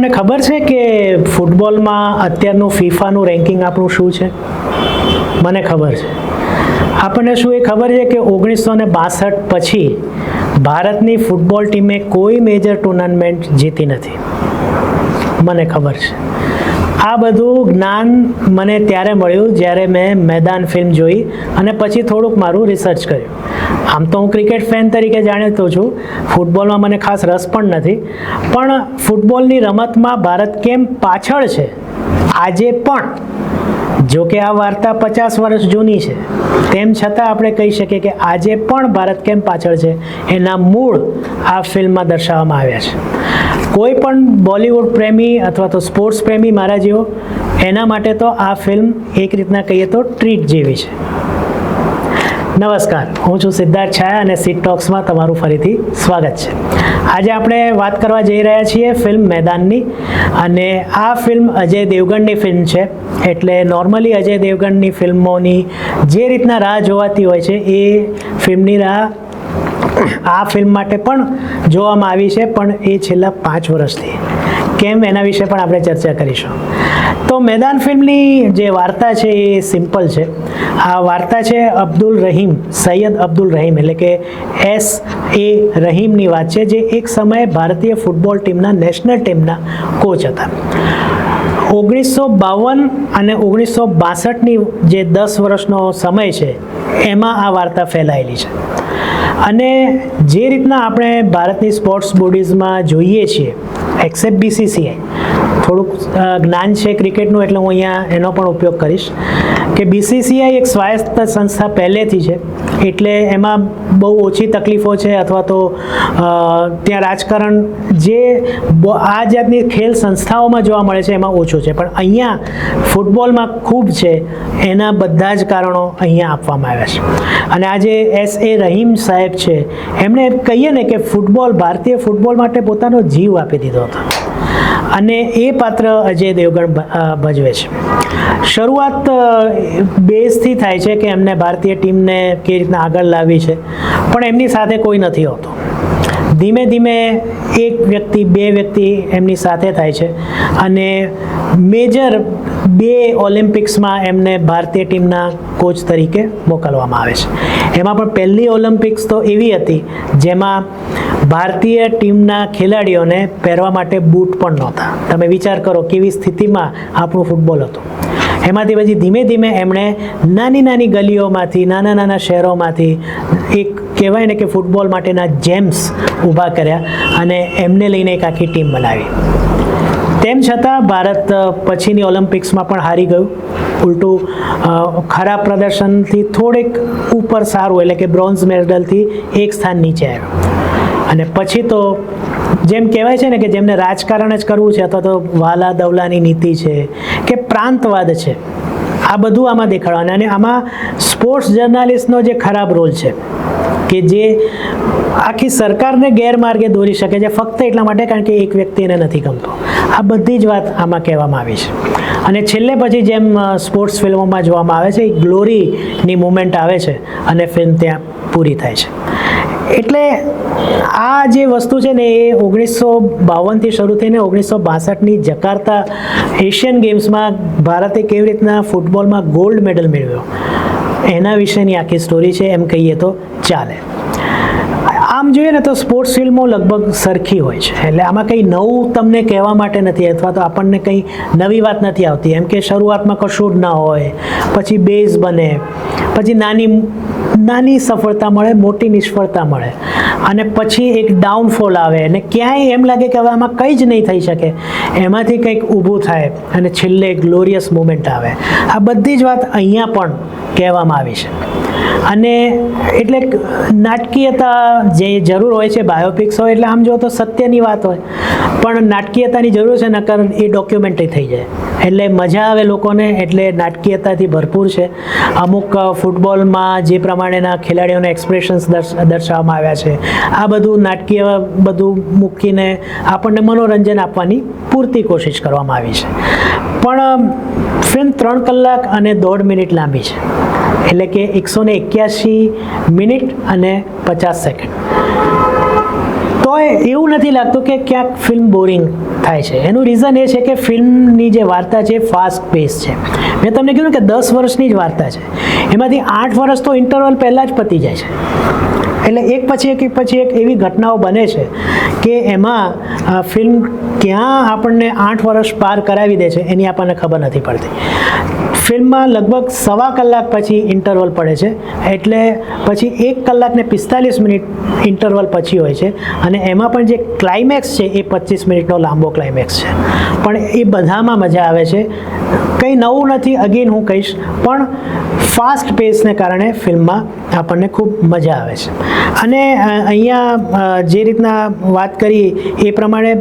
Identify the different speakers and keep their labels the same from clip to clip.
Speaker 1: આપણને ખબર છે કે ફૂટબોલમાં અત્યારનું ફીફાનું રેન્કિંગ આપણું શું છે? મને ખબર છે. આપણને શું એ ખબર છે કે ઓગણીસો ને બાસઠ પછી ભારતની ફૂટબોલ ટીમે કોઈ મેજર ટુર્નામેન્ટ જીતી નથી. મને ખબર છે. આ બધું જ્ઞાન મને ત્યારે મળ્યું જ્યારે મેં મેદાન ફિલ્મ જોઈ અને પછી થોડુંક મારું રિસર્ચ કર્યું. આમ તો હું ક્રિકેટ ફેન તરીકે જાણીતો છું. ફૂટબોલમાં મને ખાસ રસ પણ નથી. પણ ફૂટબોલની રમતમાં ભારત કેમ પાછળ છે? આજે પણ. જો કે આ વાર્તા પચાસ વર્ષ જૂની છે. તેમ છતાં આપણે કહી શકીએ કે આજે પણ ભારત કેમ પાછળ છે? એના મૂળ આ ફિલ્મમાં દર્શાવવામાં આવ્યા છે. કોઈ પણ બોલિવૂડ પ્રેમી અથવા તો સ્પોર્ટ્સ પ્રેમી મારા જેવો, એના માટે તો આ ફિલ્મ એક રીતના કહીએ તો ટ્રીટ જેવી છે. નમસ્કાર, હું છું સિદ્ધાર્થ છાયા અને સીટ ટોક્સમાં તમારું ફરીથી સ્વાગત છે. આજે આપણે વાત કરવા જઈ રહ્યા છીએ ફિલ્મ મેદાનની અને આ ફિલ્મ અજય દેવગણની ફિલ્મ છે. એટલે નોર્મલી અજય દેવગણની ફિલ્મોની જે રીતના રાહ જોવાતી હોય છે એ ફિલ્મની રાહ આ ફિલ્મ માટે પણ જોવામાં આવી છે, પણ એ છેલ્લા પાંચ વર્ષથી. કેમ એના વિશે પણ આપણે ચર્ચા કરીશું. તો મેદાન ફિલ્મની જે વાર્તા છે એ સિમ્પલ છે. આ વાર્તા છે અબ્દુલ રહીમ, સૈયદ અબ્દુલ રહીમ, એટલે કે એસ એ રહીમની વાત છે, જે એક સમયે ભારતીય ફૂટબોલ ટીમના નેશનલ ટીમના કોચ હતા. ઓગણીસો બાવન અને ઓગણીસો બાસઠની જે દસ વર્ષનો સમય છે, એમાં આ વાર્તા ફેલાયેલી છે. અને જે રીતના આપણે ભારતની સ્પોર્ટ્સ બોડીઝમાં જોઈએ છીએ એક્સેપ્ટ બીસીસીઆઈ થોડુંક જ્ઞાન છે ક્રિકેટનું, એટલે હું અહીંયા એનો પણ ઉપયોગ કરીશ. કે બીસીસીઆઈ એક સ્વાયત્ત સંસ્થા પહેલેથી છે. એટલે એમાં બહુ ઓછી તકલીફો છે અથવા તો ત્યાં રાજકારણ જે આ જાતની ખેલ સંસ્થાઓમાં જોવા મળે છે એમાં ઓછું છે. પણ અહીંયા ફૂટબોલમાં ખૂબ છે, એના બધા જ કારણો અહીંયા આપવામાં આવ્યા છે. અને આજે એસ એ રહીમ સાહેબ છે એમણે કહીએ ને કે ફૂટબોલ, ભારતીય ફૂટબોલ માટે પોતાનો જીવ આપી દીધો હતો. અને એ પાત્ર અજય દેવગણ ભજવે છે. શરૂઆત બેઝથી થાય છે કે એમને ભારતીય ટીમને કેવી રીતના આગળ લાવી છે, પણ એમની સાથે કોઈ નથી હોતું. ધીમે ધીમે એક વ્યક્તિ, બે વ્યક્તિ એમની સાથે થાય છે અને મેજર બે ઓલિમ્પિક્સમાં એમને ભારતીય ટીમના કોચ તરીકે મોકલવામાં આવે છે. એમાં પણ પહેલી ઓલિમ્પિક્સ તો એવી હતી, જેમાં ભારતીય ટીમના ખેલાડીઓને પહેરવા માટે બૂટ પણ નહોતા. તમે વિચાર કરો કેવી સ્થિતિમાં આપણું ફૂટબોલ હતું. એમાંથી પછી ધીમે ધીમે એમણે નાની નાની ગલીઓમાંથી, નાના નાના શહેરોમાંથી, એક કહેવાય ને કે ફૂટબોલ માટેના જેમ્સ ઊભા કર્યા અને એમને લઈને એક આખી ટીમ બનાવી. તેમ છતાં ભારત પછીની ઓલિમ્પિક્સમાં પણ હારી ગયું. ઉલટું ખરાબ પ્રદર્શનથી થોડેક ઉપર સારું, એટલે કે બ્રોન્ઝ મેડલથી એક સ્થાન નીચે આવ્યું. અને પછી તો જેમ કહેવાય છે ને કે જેમને રાજકારણ જ કરવું છે અથવા તો વાલા દવલાની નીતિ છે, કે પ્રાંતવાદ છે, આ બધું આમાં દેખાડવાનું. અને આમાં સ્પોર્ટ્સ જર્નાલિસ્ટનો જે ખરાબ રોલ છે, કે જે આખી સરકારને ગેરમાર્ગે દોરી શકે છે, ફક્ત એટલા માટે કારણ કે એક વ્યક્તિ એને નથી ગમતો. આ બધી જ વાત આમાં કહેવામાં આવી છે. અને છેલ્લે પછી જેમ સ્પોર્ટ્સ ફિલ્મોમાં જોવામાં આવે છે, એ ગ્લોરીની મુમેન્ટ આવે છે અને ફિલ્મ ત્યાં પૂરી થાય છે. એટલે આ જે વસ્તુ છે ને, એ ઓગણીસો બાવનથી શરૂ થઈને ઓગણીસો બાસઠની જકાર્તા એશિયન ગેમ્સમાં ભારતે કેવી રીતના ફૂટબોલમાં ગોલ્ડ મેડલ મેળવ્યો? એના વિશેની આખી સ્ટોરી છે, એમ કહીએ તો ચાલે. જોઈએ ને તો સ્પોર્ટ્સ ફિલ્મો લગભગ સરખી હોય છે. એટલે આમાં કંઈ નવું તમને કહેવા માટે નથી, અથવા તો આપણને કંઈ નવી વાત નથી આવતી. એમ કે શરૂઆતમાં કશું જ ના હોય, પછી બેઝ બને, પછી નાની નાની સફળતા મળે, મોટી નિષ્ફળતા મળે, અને પછી એક ડાઉનફોલ આવે. અને ક્યાંય એમ લાગે કે હવે આમાં કંઈ જ નહીં થઈ શકે. એમાંથી કંઈક ઊભું થાય અને છેલ્લે ગ્લોરિયસ મુમેન્ટ આવે. આ બધી જ વાત અહીંયા પણ કહેવામાં આવી છે. અને એટલે નાટકીયતા જે જરૂર હોય છે બાયોપિક્સ હોય, એટલે આમ જો તો સત્યની વાત હોય, પણ નાટકીયતાની જરૂર છે, નકર એ ડોક્યુમેન્ટરી થઈ જાય. એટલે મજા આવે લોકોને, એટલે નાટકીયતાથી ભરપૂર છે. અમુક ફૂટબોલમાં જે પ્રમાણેના ખેલાડીઓના એક્સપ્રેશન્સ દર્શાવવામાં આવ્યા છે. આ બધું નાટકીય બધું મૂકીને આપણને મનોરંજન આપવાની પૂરતી કોશિશ કરવામાં આવી છે. પણ ફિલ્મ ત્રણ કલાક અને દોઢ મિનિટ લાંબી છે. એટલે કે એકસો ને એક્યાસી મિનિટ અને પચાસ સેકન્ડ. તોય એવું નથી લાગતું કે ક્યાંક ફિલ્મ બોરિંગ થાય છે. એનું રીઝન એ છે કે ફિલ્મની જે વાર્તા છે ફાસ્ટ પેસ છે. મેં તમને કીધું કે દસ વર્ષની જ વાર્તા છે. એમાંથી આઠ વર્ષ તો ઇન્ટરવલ પહેલાં જ પતી જાય છે. એટલે એક પછી એક એક પછી એક એવી ઘટનાઓ બને છે કે એમાં ફિલ્મ ક્યાં આપણને આઠ વર્ષ પાર કરાવી દે છે એની આપણને ખબર નથી પડતી. ફિલ્મમાં લગભગ સવા કલાક પછી ઇન્ટરવલ પડે છે. એટલે પછી એક કલાકને પિસ્તાલીસ મિનિટ ઇન્ટરવલ પછી હોય છે. અને એમાં પણ જે ક્લાઇમેક્સ છે એ પચીસ મિનિટનો લાંબો ક્લાઇમેક્સ છે. પણ એ બધામાં મજા આવે છે. કંઈ નવું નથી અગેન હું કહીશ, પણ ફાસ્ટ પેસને કારણે ફિલ્મમાં આપણને ખૂબ મજા આવે છે. અને અહીંયા જે રીતના વાત કરી એ પ્રમાણે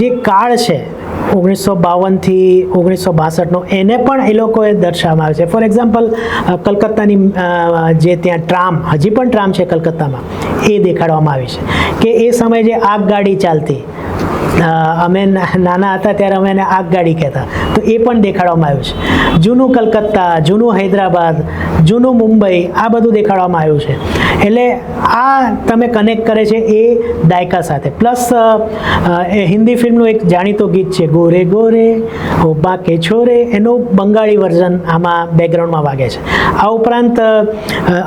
Speaker 1: જે કાળ છે ઓગણીસો બાવનથી ઓગણીસો બાસઠનો એને પણ એ લોકોએ દર્શાવવામાં આવે છે. ફોર એક્ઝામ્પલ કલકત્તાની જે ત્યાં ટ્રામ, હજી પણ ટ્રામ છે કલકત્તામાં, એ દેખાડવામાં આવી છે કે એ સમયે જે આગગાડી ચાલતી અમે નાના હતા ત્યારે અમે એને આગગાડી કહેતા, તો એ પણ દેખાડવામાં આવ્યું છે. જૂનું કલકત્તા, જૂનું હૈદરાબાદ જૂનું મુંબઈ આ બધું દેખાડવામાં આવ્યું છે. એટલે આ તમે કનેક્ટ કરે છે એ દાયકા સાથે. પ્લસ એ હિન્દી ફિલ્મનું એક જાણીતું ગીત છે, ગોરે ગોરે ઓ બાકે છોરે, એનું બંગાળી વર્ઝન આમાં બેકગ્રાઉન્ડમાં વાગે છે. આ ઉપરાંત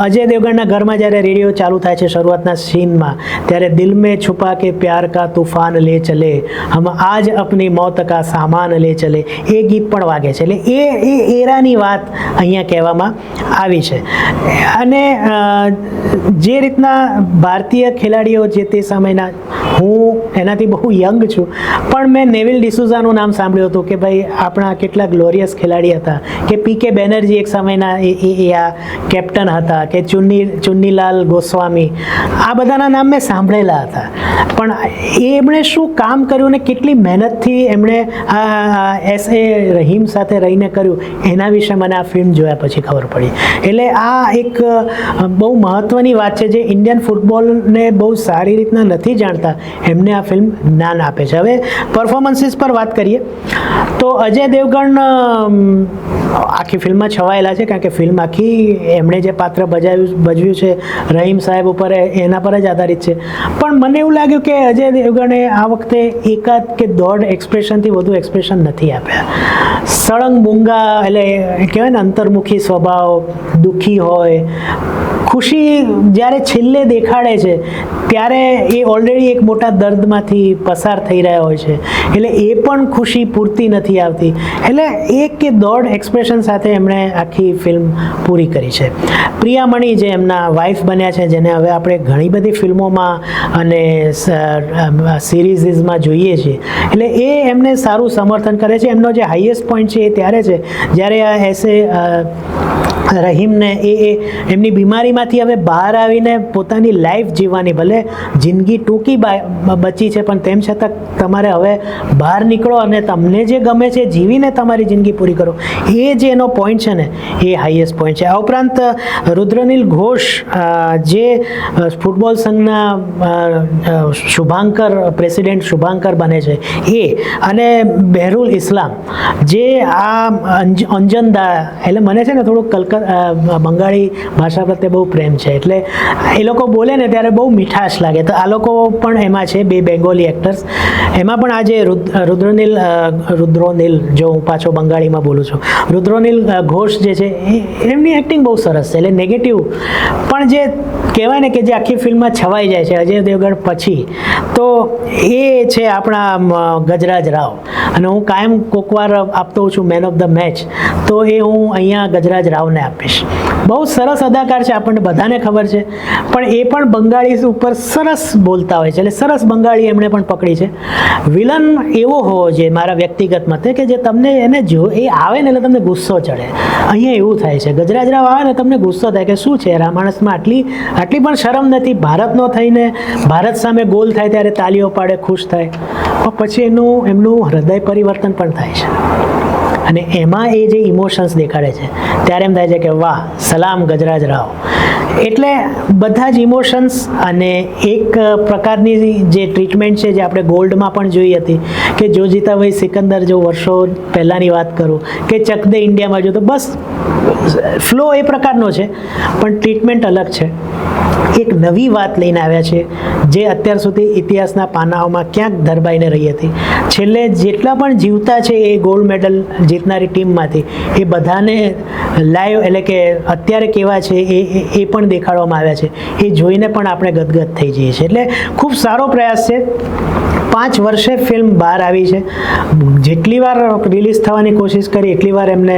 Speaker 1: અજય દેવગણના ઘરમાં જ્યારે રેડિયો ચાલુ થાય છે શરૂઆતના સીનમાં, ત્યારે દિલ મેં છુપા કે પ્યાર કા તુફાન લે ચલે, હમ આજ અપની મોત કા સામાન લે ચલે, એ ગીત પણ વાગે છે. એટલે એ એ એરાની વાત અહીંયા કહેવામાં આવી છે. અને જે રીતના ભારતીય ખેલાડીઓ જે તે સમયના, હું એનાથી બહુ યંગ છું, પણ મેં નેવિલ ડિસુઝાનું નામ સાંભળ્યું હતું કે ભાઈ, આપણા કેટલા ગ્લોરિયસ ખેલાડી હતા. કે પી કે બેનર્જી એક સમયના એ એ આ કેપ્ટન હતા, કે ચુન્ની, ચુન્નીલાલ ગોસ્વામી, આ બધાના નામ મેં સાંભળેલા હતા. પણ એમણે શું કામ કર્યું ને કેટલી મહેનતથી એમણે આ એસ એ રહીમ સાથે રહીને કર્યું, એના વિશે મને આ ફિલ્મ જોયા પછી ખબર પડી. એટલે આ એક બહુ મહત્ત્વની વાત છે જે ઇન્ડિયન ફૂટબોલને બહુ સારી રીતના નથી જાણતા. એમને આ ફિલ્મ જ્ઞાન આપે છે. હવે પરફોર્મન્સીસ પર વાત કરીએ. તો અજય દેવગણ આખી ફિલ્મમાં છવાયેલા છે, કારણ કે ફિલ્મ આખી એમણે જે પાત્ર ભજાવ્યું ભજવ્યું છે, રહીમ સાહેબ ઉપર એના પર જ આધારિત છે. પણ મને એવું લાગ્યું કે અજય દેવગણે આ વખતે એકાદ કે દોઢ એક્સપ્રેશનથી વધુ એક્સપ્રેશન નથી આપ્યા. સળંગ મૂંગા, એટલે કહેવાય ને અંતર્મુખી સ્વભાવ, દુઃખી હોય ખુશી જ્યારે છેલ્લે દેખાડે છે, ત્યારે એ ઓલરેડી એક મોટા દર્દમાંથી પસાર થઈ રહ્યા હોય છે. એટલે એ પણ ખુશી પૂરતી નથી આવતી. એટલે એક કે દોઢ એક્સપ્રેશન સાથે એમણે આખી ફિલ્મ પૂરી કરી છે. પ્રિયામણી જે એમના વાઇફ બન્યા છે, જેને હવે આપણે ઘણી બધી ફિલ્મોમાં અને સિરીઝીસમાં જોઈએ છીએ. એટલે એ એમને સારું સમર્થન કરે છે. એમનો જે હાઈએસ્ટ પોઈન્ટ છે એ ત્યારે છે, જ્યારે આ એસે રહીમને એ એમની બીમારીમાંથી હવે બહાર આવીને પોતાની લાઈફ જીવવાની, ભલે જિંદગી ટૂંકી બચી છે, પણ તેમ છતાં તમારે હવે બહાર નીકળો અને તમને જે ગમે છે, જીવીને તમારી જિંદગી પૂરી કરો. એ જે એનો પોઈન્ટ છે ને, એ હાઈએસ્ટ પોઈન્ટ છે. આ ઉપરાંત રુદ્રનીલ ઘોષ જે ફૂટબોલ સંઘના શુભાંકર પ્રેસિડેન્ટ શુભાંકર બને છે. એ અને બહેરુલ ઇસ્લામ, જે આ અંજનદા એટલે મને છે ને થોડુંક કલક બંગાળી ભાષા પ્રત્યે બહુ પ્રેમ છે. એટલે એ લોકો બોલે ને ત્યારે બહુ મીઠાશ લાગે. તો આ લોકો પણ એમાં છે, બે બેંગોલી એક્ટર્સ એમાં પણ આજે રુદ્રનિલ રુદ્રનીલ, જો હું પાછો બંગાળીમાં બોલું છું. રુદ્રોનીલ ઘોષ જે છે એમની એક્ટિંગ બહુ સરસ છે. એટલે નેગેટિવ પણ જે કહેવાય ને કે જે આખી ફિલ્મમાં છવાઈ જાય છે, અજય દેવગણ પછી, તો એ છે આપણા ગજરાજ રાવ. અને હું કાયમ કોકવાર આપતો છું મેન ઓફ ધ મેચ તો એ હું અહીંયા ગજરાજ રાવને આપીશ. બહુ સરસ અદાકાર છે, આપણને બધાને ખબર છે. પણ એ પણ બંગાળી ઉપર સરસ બોલતા હોય છે, એટલે સરસ બંગાળી એમણે પણ પકડી છે. વિલન એવો હોવો જોઈએ મારા વ્યક્તિગત મતે કે જે તમને એને જો એ આવે ને એટલે તમને ગુસ્સો ચડે. અહીંયા એવું થાય છે, ગજરાજ રાવ આવે ને તમને ગુસ્સો થાય કે શું છે રામાણસમાં આટલી આટલી પણ શરમ નથી ભારતનો થઈને ભારત સામે ગોલ થાય ત્યારે તાલીઓ પાડે, ખુશ થાય. પણ પછી એનું, એમનું હૃદય પરિવર્તન પણ થાય છે. અને એમાં એ જે ઇમોશન્સ દેખાડે છે, ત્યારે એમ થાય છે કે વાહ, સલામ ગજરાજ રાવ. એટલે બધા જ ઇમોશન્સ અને એક પ્રકારની જે ટ્રીટમેન્ટ છે, જે આપણે ગોલ્ડમાં પણ જોઈ હતી, કે જો જીતાભાઈ સિકંદર જો વર્ષો પહેલાંની વાત કરું, કે ચક દે ઇન્ડિયામાં જો, તો બસ ફ્લો એ પ્રકારનો છે, પણ ટ્રીટમેન્ટ અલગ છે. એક નવી વાત લઈને આવ્યા છે, જે અત્યાર સુધી ઇતિહાસના પાનાઓમાં ક્યાંક ધરબાઈને રહી હતી. છેલ્લે જેટલા પણ જીવતા છે એ ગોલ્ડ મેડલ જીતનારી ટીમમાંથી. એ બધાને લાઈવ એટલે કે અત્યારે કેવા છે એ, એ- પણ દેખાડવામાં આવ્યા છે. એ જોઈને પણ આપણે ગદગદ થઈ જઈએ છીએ. એટલે ખૂબ સારો પ્રયાસ છે. પાંચ વર્ષે ફિલ્મ બહાર આવી છે. જેટલી વાર રિલીઝ થવાની કોશિશ કરી, એટલી વાર એમને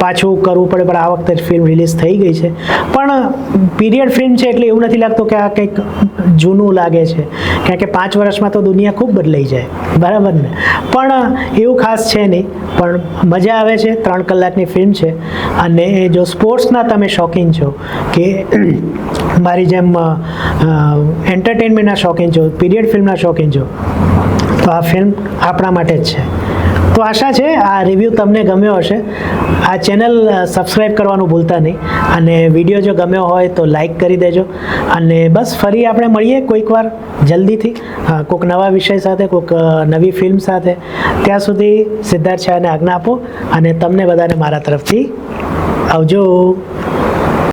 Speaker 1: પાછું કરવું પડે, પણ આ વખતે ફિલ્મ રિલીઝ થઈ ગઈ છે. પણ પીરિયડ ફિલ્મ છે એટલે એવું નથી લાગતું કે આ કંઈક જૂનું લાગે છે. કારણ કે પાંચ વર્ષમાં તો દુનિયા ખૂબ બદલાઈ જાય. બરાબર ને? પણ એવું ખાસ છે નહીં. પણ મજા આવે છે. ત્રણ કલાકની ફિલ્મ છે. અને જો સ્પોર્ટ્સના તમે શોખીન છો કે મારી જેમ એન્ટરટેનમેન્ટના શોખીન છો પીરિયડ ફિલ્મના શોખીન છો, તો આ ફિલ્મ આપણા માટે જ છે. તો આશા છે આ રિવ્યૂ તમને ગમ્યો હશે. આ ચેનલ સબસ્ક્રાઈબ કરવાનું ભૂલતા નહીં. અને વીડિયો જો ગમ્યો હોય તો લાઈક કરી દેજો. અને બસ ફરી આપણે મળીએ કોઈક વાર જલ્દીથી. કોઈક નવા વિષય સાથે, કોઈક નવી ફિલ્મ સાથે. ત્યાં સુધી સિદ્ધાર્થ શાહને આજ્ઞા આપો. અને તમને બધાને મારા તરફથી આવજો.